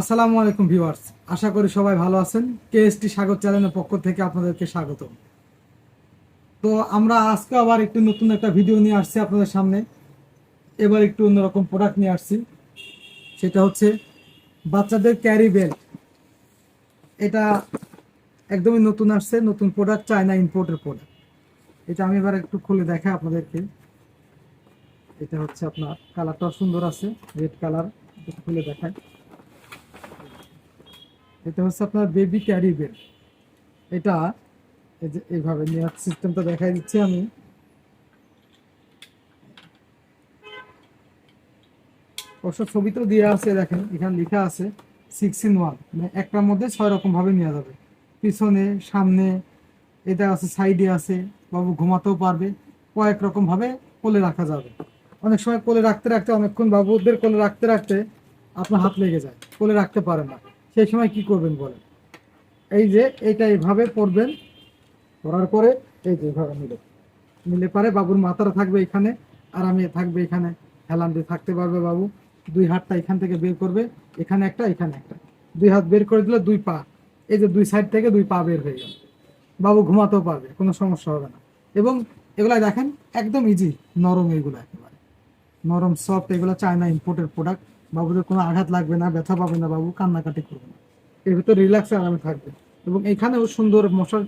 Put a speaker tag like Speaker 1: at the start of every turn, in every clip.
Speaker 1: আসসালামু আলাইকুম ভিউয়ার্স। আশা করি সবাই ভালো আছেন। কেএসটি স্বাগত চ্যানেলের পক্ষ থেকে আপনাদেরকে স্বাগত। তো আমরা আজকে আবার একটু নতুন একটা ভিডিও নিয়ে আসছি আপনাদের সামনে। এবার একটু অন্যরকম প্রোডাক্ট নিয়ে আসছি। সেটা হচ্ছে বাচ্চাদের ক্যারি বেল্ট এটা একদমই নতুন আসছে, নতুন প্রোডাক্ট চায়না ইম্পোর্টের প্রোডাক্ট এটা আমি এবার একটু খুলে দেখাই আপনাদেরকে। এটা হচ্ছে আপনার কালারটাও সুন্দর আছে রেড কালার খুলে দেখায় এটা হচ্ছে আপনার বেবি ক্যারি বেল্ট এটা এইভাবে নেওয়ার সিস্টেমটা দেখাই দিচ্ছি আমি। অবশ্য ছবিতেও দিয়ে আছে, দেখেন, এখানে লেখা আছে সিক্স ইন ওয়ান মানে একটার মধ্যে ছয় রকম ভাবে নেওয়া যাবে। পিছনে, সামনে, এটা আছে সাইডে আছে, বাবু ঘুমাতেও পারবে। কয়েক রকম ভাবে কোলে রাখা যাবে। অনেক সময় কোলে রাখতে রাখতে, অনেকক্ষণ বাবুদের কোলে রাখতে রাখতে আপনার হাত লেগে যায়। কোলে রাখতে পারে না। সেই সময় কি করবেন বলেন? এই যে এটা এইভাবে পড়বেন পড়ার পরে এই যে এইভাবে মিলে। মিলে পারে বাবুর মাথাটা থাকবে এখানে, আর আমি থাকবে এখানে। হেলান দিয়ে থাকতে পারবে বাবু। দুই হাতটা এখান থেকে বের করবে, এখানে একটা এখানে একটা। দুই হাত বের করে দিলে দুই পা। এই যে দুই সাইড থেকে দুই পা বের হয়ে গেল। বাবু ঘুমাতেও পারবে, কোনো সমস্যা হবে না। এবং এগুলা দেখেন, একদম ইজি নরম এগুলো একেবারে। নরম সফট এগুলো চায়না ইম্পোর্টেড প্রোডাক্ট বাবুদের কোনো আঘাত লাগবে না, ব্যথা পাবে না বাবু, কান্নাকাটি করবে না। এর ভিতরে রিল্যাক্স আরামে থাকবে। এবং এখানেও সুন্দর মশার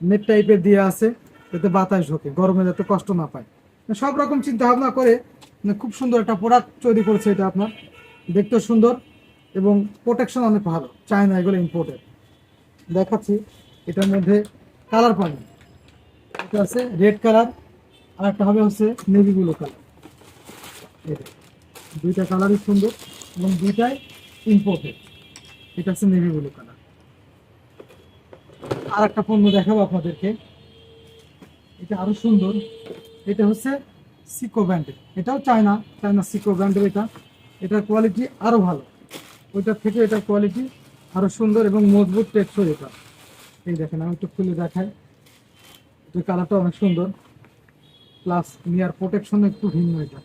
Speaker 1: নেট টাইপের দিয়ে আছে, যাতে বাতাস ঢোকে, গরমে যাতে কষ্ট না পায়। সব রকম চিন্তা ভাবনা করে মানে খুব সুন্দর একটা প্রোডাক্ট তৈরি করেছে এটা আপনার। দেখতেও সুন্দর এবং প্রোটেকশন অনেক ভালো চায়না এগুলো ইম্পোর্টেড দেখাচ্ছি, এটার মধ্যে কালার পাবেন এটা আছে রেড কালার আর একটা হবে হচ্ছে নেভি ব্লু কালার দুইটা কালারই সুন্দর এবং দুইটাই ইম্পোর্টেড এটা হচ্ছে নেভি ব্লু কালার আর একটা পণ্য দেখাবো আপনাদেরকে। এটা আরও সুন্দর। এটা হচ্ছে সিকো ব্র্যান্ডের এটাও চায়না চায়না সিকো ব্র্যান্ডের এটা। এটার কোয়ালিটি আরও ভালো। ওইটার থেকে এটার কোয়ালিটি আরও সুন্দর এবং মজবুত টেকসই এটা। এই দেখেন, আমি একটু খুলে দেখাই। এটা কালারটা অনেক সুন্দর। প্লাস নিয়ার প্রোটেকশন একটু ভিন্ন এটা।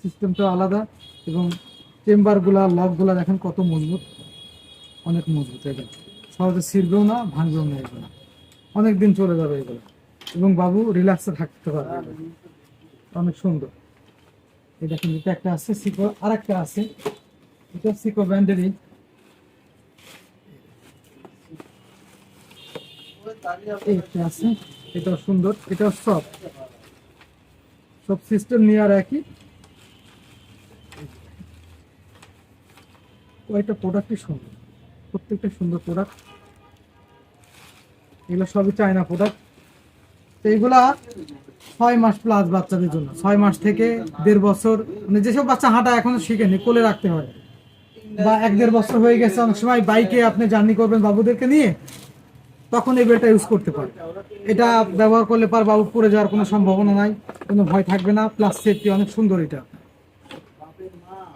Speaker 1: সিস্টেমটা আলাদা এবং চেম্বারগুলা, লকগুলা দেখেন কত মজবুত। অনেক মজবুত এটা সহজে ছিঁড়বেও না, ভাঙবেও না এগুলো। অনেক দিন চলে যাবে এগুলো। এবং বাবু রিল্যাক্সে থাকতে পারবে অনেক সুন্দর। এই দেখেন, এটা একটা আছে সিকো আর একটা আছে। এটা সিকো ব্র্যান্ডেরই এই একটা আছে, এটাও সুন্দর, এটাও সব সব সিস্টেম নিয়ে আর একই। কয়েকটা প্রোডাক্টই সুন্দর। প্রত্যেকটা সুন্দর প্রোডাক্ট এগুলো সবই চায়না প্রোডাক্ট তো এইগুলা ছয় মাস প্লাস বাচ্চাদের জন্য। ছয় মাস থেকে দেড় বছর। মানে যেসব বাচ্চা হাঁটা এখনও শিখেনি, কোলে রাখতে হয়। বা এক দেড় বছর হয়ে গেছে, অনেক সময় বাইকে আপনি জার্নি করবেন বাবুদেরকে নিয়ে, তখন এই বেলটা ইউজ করতে পারে। এটা ব্যবহার করলে পার বাবু পড়ে যাওয়ার কোনো সম্ভাবনা নাই, কোনো ভয় থাকবে না। প্লাস সেফটি অনেক সুন্দর এটা।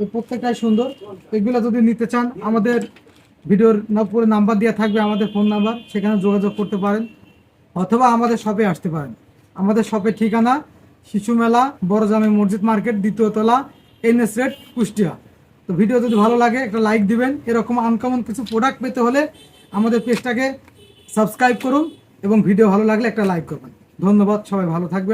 Speaker 1: এই প্রত্যেকটাই সুন্দর। এগুলো যদি নিতে চান, আমাদের ভিডিওর পুরো নাম্বার দেওয়া থাকবে, আমাদের ফোন নাম্বার, সেখানে যোগাযোগ করতে পারেন। অথবা আমাদের শপে আসতে পারেন। আমাদের শপের ঠিকানা শিশু মেলা বড় জামে মসজিদ মার্কেট, দ্বিতীয় তলা, এনএস রেড, কুষ্টিয়া। তো ভিডিও যদি ভালো লাগে, একটা লাইক দিবেন। এরকম আনকমন কিছু প্রোডাক্ট পেতে হলে আমাদের পেজটাকে সাবস্ক্রাইব করুন এবং ভিডিও ভালো লাগলে একটা লাইক করবেন। ধন্যবাদ, সবাই ভালো থাকবেন।